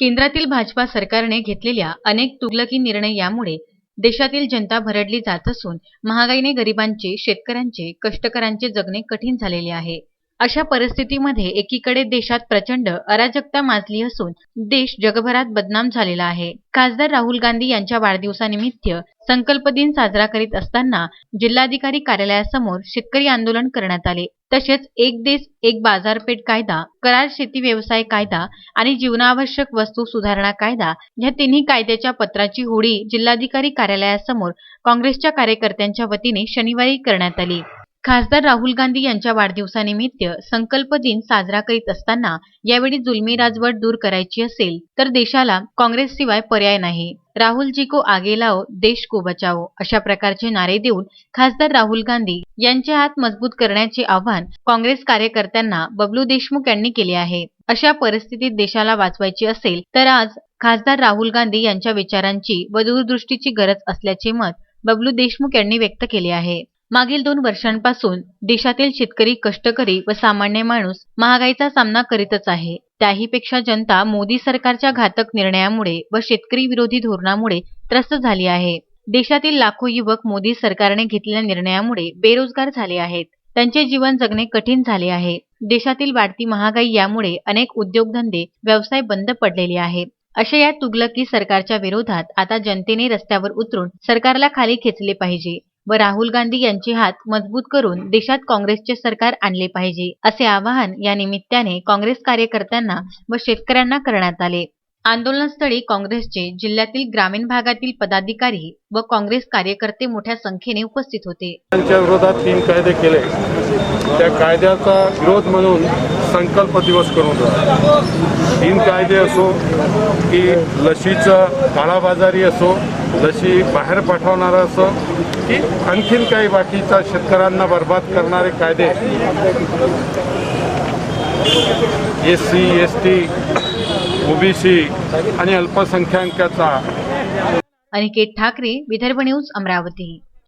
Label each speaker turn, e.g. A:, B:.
A: केंद्रातील भाजपा सरकारने घेतलेल्या अनेक तुगलकी निर्णय यामुळे देशातील जनता भरडली जात असून महागाईने गरिबांचे शेतकऱ्यांचे कष्टकऱ्यांचे जगणे कठीण झालेले आहे. अशा परिस्थितीमध्ये एकीकडे देशात प्रचंड अराजकता माजली असून देश जगभरात बदनाम झालेला आहे. खासदार राहुल गांधी यांच्या वाढदिवसानिमित्त संकल्प दिन साजरा करीत असताना जिल्हाधिकारी कार्यालयासमोर शेतकरी आंदोलन करण्यात आले. तसेच एक देश एक बाजारपेठ कायदा करार शेती व्यवसाय कायदा आणि जीवनावश्यक वस्तू सुधारणा कायदा या तिन्ही कायद्याच्या पत्राची होडी जिल्हाधिकारी कार्यालयासमोर काँग्रेसच्या कार्यकर्त्यांच्या वतीने शनिवारी करण्यात आली. खासदार राहुल गांधी यांच्या वाढदिवसानिमित्त संकल्प दिन साजरा करीत असताना यावेळी जुलमी राजवट दूर करायची असेल तर देशाला काँग्रेसशिवाय पर्याय नाही. राहुल जी को आगे लाओ देश को बचाओ अशा प्रकारचे नारे देऊन खासदार राहुल गांधी यांचे हात मजबूत करण्याचे आवाहन काँग्रेस कार्यकर्त्यांना बबलू देशमुख यांनी केले आहे. अशा परिस्थितीत देशाला वाचवायची असेल तर आज खासदार राहुल गांधी यांच्या विचारांची व दूरदृष्टीची गरज असल्याचे मत बबलू देशमुख यांनी व्यक्त केले आहे. मागील दोन वर्षांपासून देशातील शेतकरी कष्टकरी व सामान्य माणूस महागाईचा सामना करीतच आहे. त्याहीपेक्षा जनता मोदी सरकारच्या घातक निर्णयामुळे व शेतकरी विरोधी धोरणामुळे त्रस्त झाली आहे. देशातील लाखो युवक मोदी सरकारने घेतलेल्या निर्णयामुळे बेरोजगार झाले आहेत. त्यांचे जीवन जगणे कठीण झाले आहे. देशातील वाढती महागाई यामुळे अनेक उद्योगधंदे व्यवसाय बंद पडलेले आहेत. अशा या तुगलकी सरकारच्या विरोधात आता जनतेने रस्त्यावर उतरून सरकारला खाली खेचले पाहिजे. व राहुल गांधी यांचे हात मजबूत करून देशात काँग्रेसचे सरकार आणले पाहिजे असे आवाहन या निमित्ताने काँग्रेस कार्यकर्त्यांना व शेतकऱ्यांना करण्यात आले. आंदोलनस्थळी काँग्रेसचे जिल्ह्यातील ग्रामीण भागातील पदाधिकारी व काँग्रेस कार्यकर्ते मोठ्या संख्येने उपस्थित होते.
B: त्यांच्या विरोधात तीन कायदे केले. त्या कायद्याचा विरोध म्हणून संकल्प दिवस करून तीन कायदे असो की लशीचा काळाबाजारी असो लशी बाहेर पाठवणारा असो की आणखीन काही बाकीचा शेतकऱ्यांना बर्बाद करणारे कायदे. S C S T OBC आणि अल्पसंख्याकाचा.
A: अनिकेत ठाकरे विदर्भ न्यूज अमरावती.